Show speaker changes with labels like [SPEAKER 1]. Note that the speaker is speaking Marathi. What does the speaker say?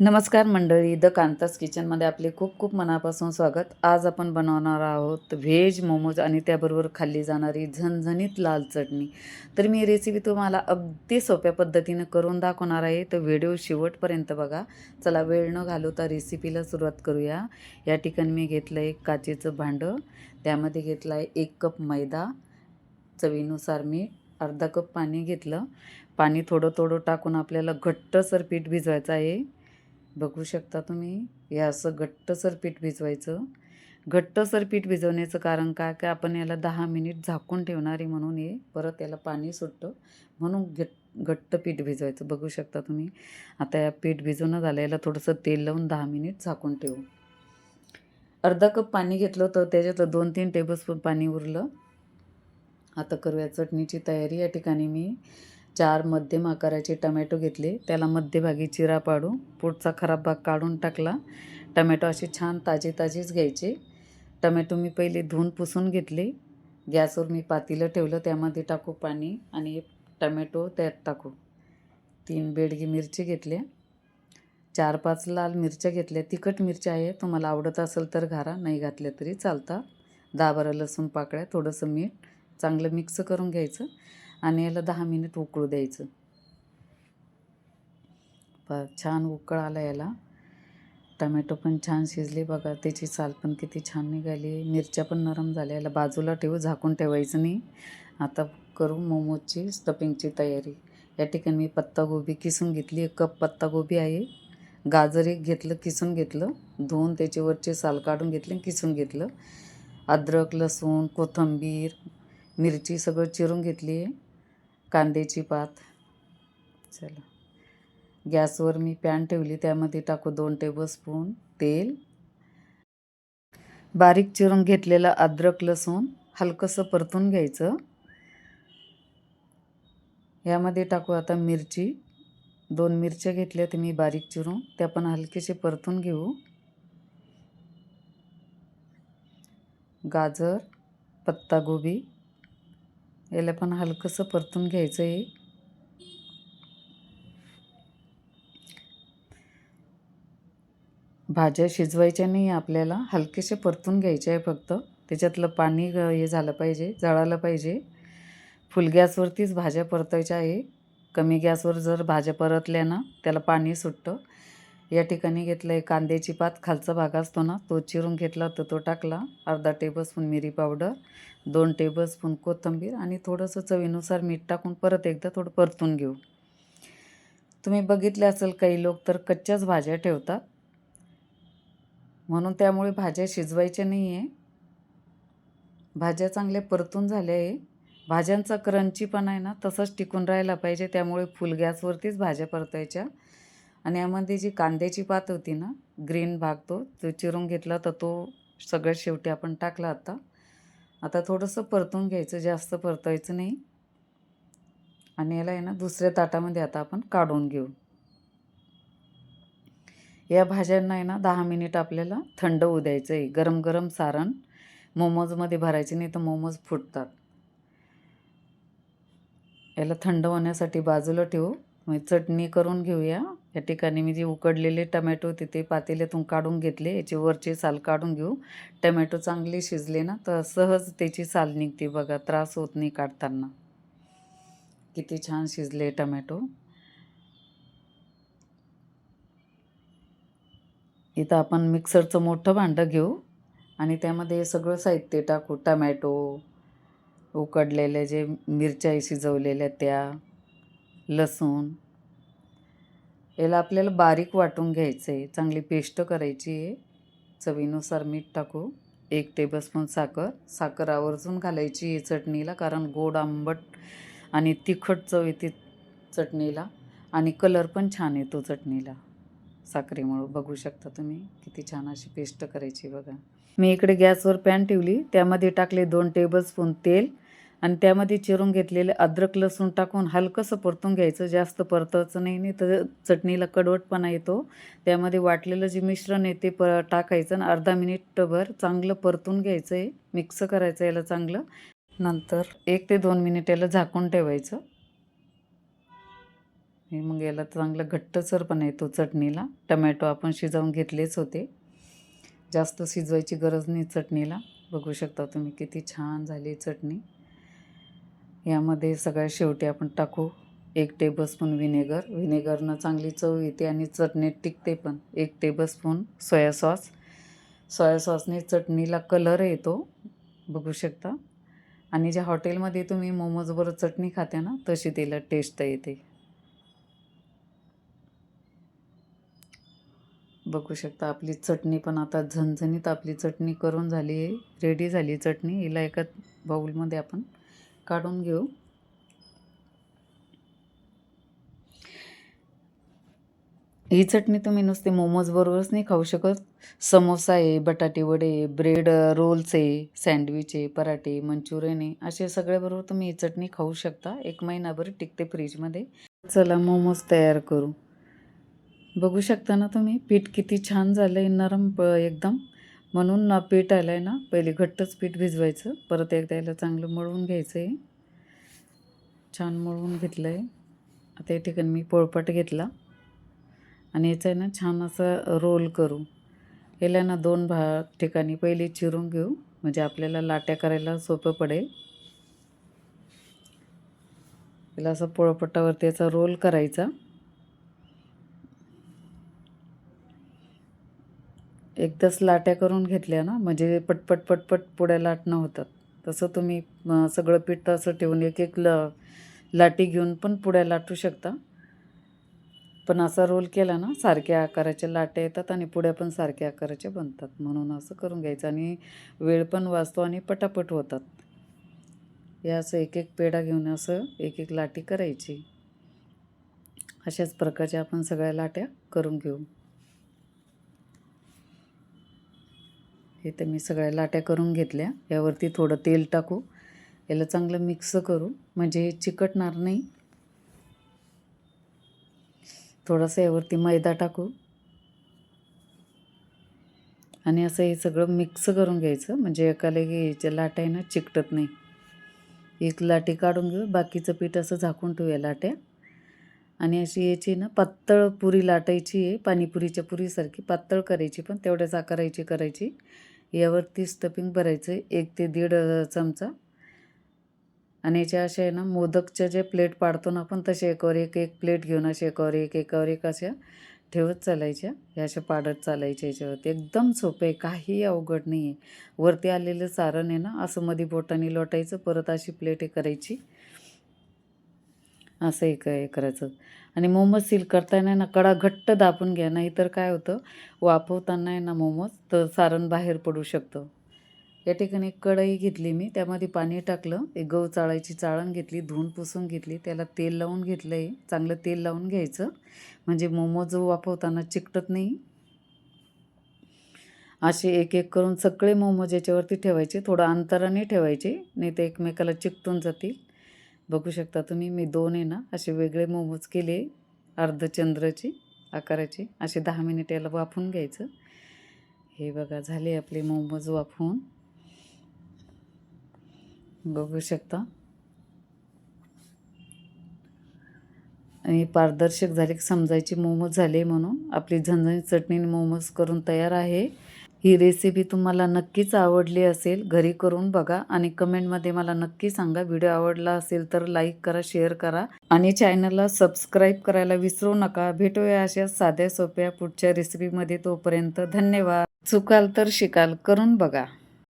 [SPEAKER 1] नमस्कार मंडळी द कांतास किचनमध्ये आपले खूप खूप मनापासून स्वागत. आज आपण बनवणार आहोत व्हेज मोमोज आणि त्याबरोबर खाल्ली जाणारी झणझणीत लाल चटणी. तर मी रेसिपी तुम्हाला अगदी सोप्या पद्धतीनं करून दाखवणार आहे. तर व्हिडिओ शेवटपर्यंत बघा. चला वेळ न घालवता रेसिपीला सुरुवात करूया. या ठिकाणी मी घेतलं एक काचेचं भांडं. त्यामध्ये घेतलं आहे एक कप मैदा चवीनुसार मीठ अर्धा कप पाणी घेतलं. पाणी थोडं थोडं टाकून आपल्याला घट्टसर पीठ भिजवायचं आहे. बघू शकता तुम्ही. हे असं घट्टसर पीठ भिजवायचं. घट्टसर पीठ भिजवण्याचं कारण काय? काय आपण याला दहा मिनिट झाकून ठेवणार आहे म्हणून हे परत याला पाणी सुटतं. म्हणून घट घट्ट पीठ भिजवायचं. बघू शकता तुम्ही. आता या पीठ भिजवणं झालं. याला थोडंसं तेल लावून दहा मिनिट झाकून ठेवू. अर्धा कप पाणी घेतलं होतं. त्याच्यातलं दोन तीन टेबलस्पून पाणी उरलं. आता करूया चटणीची तयारी. या ठिकाणी मी चार मध्यम आकाराचे टमॅटो घेतले. त्याला मध्यभागी चिरा पाडू पुढचा खराब भाग काढून टाकला. टमॅटो असे छान ताजे ताजेच घ्यायचे. टमॅटो मी पहिले धुवून पुसून घेतले. गॅसवर मी पातीलं ठेवलं. त्यामध्ये टाकू पाणी आणि टमॅटो त्यात टाकू. तीन बेडगी मिरची घेतल्या. चार पाच लाल मिरच्या घेतल्या. तिखट मिरच्या आहे. तुम्हाला आवडत असेल तर घारा. नाही घातल्या तरी चालता. दहा बारा लसूण पाकळ्या थोडंसं मीठ. चांगलं मिक्स करून घ्यायचं. आणि याला दहा मिनिट उकळू द्यायचं. प छान उकळ आला याला. टमॅटो पण छान शिजले. बघा त्याची साल पण किती छान निघाली. मिरच्या पण नरम झाल्या. याला बाजूला ठेवू झाकून ठेवायचं नाही. आता करू मोमोजची स्टफिंगची तयारी. या ठिकाणी मी पत्तागोबी किसून घेतली. एक कप पत्तागोबी आहे. गाजर एक घेतलं किसून घेतलं. धुवून त्याच्यावरचे साल काढून घेतले किसून घेतलं. अद्रक लसूण कोथिंबीर मिरची सगळं चिरून घेतली. आहे कांद्याची पात. चला. गॅसवर मी पॅन ठेवली त्यामध्ये टाकू दोन टेबलस्पून तेल. बारीक चिरून घेतलेलं अद्रक लसूण हलकंसं परतून घ्यायचं. यामध्ये टाकू आता मिरची. दोन मिरच्या घेतल्या ते मी बारीक चिरून त्या पण हलकेसे परतून घेऊ. गाजर पत्तागोबी याला पण हलकंसं परतून घ्यायचं आहे भाज्या शिजवायच्या नाही आपल्याला हलकेसे परतून घ्यायचे आहे फक्त. त्याच्यातलं पाणी हे झालं पाहिजे जळालं पाहिजे. फुल गॅसवरतीच भाज्या परतायच्या आहे. कमी गॅसवर जर भाज्या परतल्या ना त्याला पाणी सुटतं. या ठिकाणी घेतलं आहे कांद्याची पात. खालचा भाग असतो ना तो चिरून घेतला तर तो टाकला. अर्धा टेबलस्पून मिरी पावडर दोन टेबलस्पून कोथिंबीर आणि थोडंसं चवीनुसार मीठ टाकून परत एकदा थोडं परतून घेऊ. तुम्ही बघितले असेल काही लोक तर कच्च्याच भाज्या ठेवतात. म्हणून त्यामुळे भाज्या शिजवायच्या नाही आहे भाज्या चांगल्या परतून झाल्या आहे. भाज्यांचा क्रंची पण आहे ना तसंच टिकून राहायला पाहिजे. त्यामुळे फुल गॅसवरतीच भाज्या परतायच्या. आणि यामध्ये जी कांद्याची पात होती ना ग्रीन भाग तो तो चिरून घेतला तर तो सगळ्यात शेवटी आपण टाकला आता आता थोडंसं परतून घ्यायचं जास्त परतायचं नाही. आणि याला आहे ना दुसऱ्या ताटामध्ये आता आपण काढून घेऊ. या भाज्यांना आहे ना दहा मिनिट आपल्याला थंड होऊ द्यायचं आहे. गरम गरम सारण मोमोजमध्ये भरायचे नाही तर मोमोज फुटतात. याला थंड होण्यासाठी बाजूला ठेवू. मग चटणी करून घेऊया. या ठिकाणी मी जे उकडलेले टमॅटो तिथे पातेल्यातून काढून घेतले. याचे वरचे साल काढून घेऊ. टमॅटो चांगले शिजले ना तर सहज त्याची साल निघते बघा त्रास होत नाही काढताना. किती छान शिजले टमॅटो. इथं आपण मिक्सरचं मोठं भांडं घेऊ आणि त्यामध्ये सगळं साहित्य टाकू. टमॅटो उकडलेले जे मिरच्या शिजवलेल्या त्या लसूण याला आपल्याला बारीक वाटून घ्यायचं आहे चांगली पेस्ट करायची आहे. चवीनुसार मीठ टाकू. एक टेबलस्पून साखर. साखर आवर्जून घालायची आहे चटणीला कारण गोड आंबट आणि तिखट चव येते चटणीला. आणि कलर पण छान येतो चटणीला. साखरेमुळं बघू शकता तुम्ही किती छान अशी पेस्ट करायची बघा. मी इकडे गॅसवर पॅन ठेवली. त्यामध्ये टाकले दोन टेबलस्पून तेल. आणि त्यामध्ये चिरून घेतलेले अद्रक लसूण टाकून हलकंसं परतून घ्यायचं जास्त परतायचं नाही नाही तर चटणीला कडवटपणा येतो. त्यामध्ये वाटलेलं जे मिश्रण आहे ते प टाकायचं आणि अर्धा मिनिटभर चांगलं परतून घ्यायचं आहे मिक्स करायचं याला चांगलं. नंतर एक ते दोन मिनिट याला झाकून ठेवायचं. हे मग याला चांगला घट्टसर पण येतो चटणीला. टमॅटो आपण शिजवून घेतलेच होते. जास्त शिजवायची गरज नाही चटणीला. बघू शकता तुम्ही किती छान झाली चटणी. यामध्ये सगळ्या शेवटी आपण टाकू एक टेबलस्पून व्हिनेगर व्हिनेगरनं चांगली चव येते आणि चटणीत टिकते पण. एक टेबलस्पून सोया सॉस सोया सॉसने चटणीला कलर येतो बघू शकता. आणि ज्या हॉटेलमध्ये तुम्ही मोमोजबरोबर चटणी खाते ना तशी तिला टेस्ट येते. बघू शकता आपली चटणी पण आता झणझणीत आपली चटणी करून झाली आहे. रेडी झाली चटणी. हिला एका बाऊलमध्ये आपण काढून घेऊ. ही चटणी तुम्ही नुसते मोमोजबरोबरच नाही खाऊ शकत. समोसा आहे बटाटे वडे आहे, ब्रेड रोल्स आहे सँडविच आहे पराठे मंचुरियन आहे असे सगळ्याबरोबर तुम्ही ही चटणी खाऊ शकता. एक महिनाभर टिकते फ्रीजमध्ये. चला मोमोज तयार करू. बघू शकता ना तुम्ही पीठ किती छान झालं आहे नरम प एकदम. म्हणून ना पीठ आलं आहे ना पहिले घट्टच पीठ भिजवायचं परत एकदा याला चांगलं मळवून घ्यायचं आहे छान मळवून घेतलं आहे आता या ठिकाणी मी पोळपाट घेतला. आणि याचं आहे ना छान असं रोल करू. याला ना दोन भा ठिकाणी पहिले चिरून घेऊ म्हणजे आपल्याला लाट्या करायला सोपं पडेल. याला असं पोळपाटावरती याचा रोल करायचा. एकदाच लाट्या करून घेतल्या ना म्हणजे पटपट पटपट पुड्या लाटणं होतात तसं तुम्ही सगळं पीठ असं ठेवून एक एक ल लाटी घेऊन पण पुड्या लाटू शकता. पण असा रोल केला ना सारख्या आकाराच्या लाट्या येतात आणि पुड्या पण सारख्या आकाराच्या बनतात. म्हणून असं करून घ्यायचं आणि वेळ पण वाचतो आणि पटापट होतात. हे असं एक एक पेढा घेऊन असं एक एक लाटी करायची. अशाच प्रकारच्या आपण सगळ्या लाट्या करून घेऊ. इथे तर मी सगळ्या लाट्या करून घेतल्या. यावरती थोडं तेल टाकू. याला चांगलं मिक्स करू. म्हणजे हे चिकटणार नाही. थोडासा यावरती मैदा टाकू. आणि असं हे सगळं मिक्स करून घ्यायचं. म्हणजे एकाला याच्या लाट्या आहे ना चिकटत नाही. एक लाटी काढून घेऊ. बाकीचं पीठ असं झाकून ठेवूया लाट्या. आणि अशी याची ना पातळ पुरी लाटायची आहे. पाणीपुरीच्या पुरीसारखी पातळ करायची पण तेवढ्याच आकारायची करायची. यावरती स्टफिंग भरायचं आहे एक ते दीड चमचा. आणि याच्या अशा आहे ना मोदकच्या जे प्लेट पाडतो ना आपण तसे एकावर एक एक प्लेट घेऊन असे एकावर एक एकावर एक अशा ठेवत चालायच्या. ह्या अशा पाडत चालायच्या याच्यावरती. एकदम सोपं आहे काही अवघड नाही आहे. वरती आलेलं सारण आहे ना असं मध्ये बोटाने लोटायचं परत अशी प्लेट हे करायची. असं एक हे करायचं. आणि मोमोज सील करताना ना कडा घट्ट दाबून घ्या नाहीतर काय होतं वाफवताना आहे ना मोमोज तर सारण बाहेर पडू शकतं. या ठिकाणी एक कढई घेतली मी त्यामध्ये पाणी टाकलं एक गहू चाळायची चाळण घेतली धुवून पुसून घेतली त्याला तेल लावून घेतलं आहे चांगलं तेल लावून घ्यायचं. म्हणजे मोमोज वाफवताना चिकटत नाही. असे एक एक करून सगळे मोमोज याच्यावरती ठेवायचे थोडं अंतराने ठेवायचे नाही तर एकमेकाला चिकटून जातील. बघू शकता तुम्ही मी दोन आहे ना असे वेगळे मोमोज केले अर्धचंद्राचे आकाराचे असे दहा मिनिट याला वाफून घ्यायचं. हे बघा झाले आपले मोमोज वाफवून. बघू शकता. आणि पारदर्शक झाले समजायचे मोमोज झाले म्हणून. आपली झणझणी चटणी मोमोज करून तयार आहे. ही रेसिपी तुम्हाला नक्कीच आवडली असेल घरी करून बघा आणि कमेंटमध्ये मला नक्की सांगा. व्हिडिओ आवडला असेल तर लाईक करा शेअर करा आणि चॅनलला सबस्क्राईब करायला विसरू नका. भेटूया अशा साध्या सोप्या पुढच्या रेसिपीमध्ये तोपर्यंत धन्यवाद. चुकाल तर शिकाल करून बघा.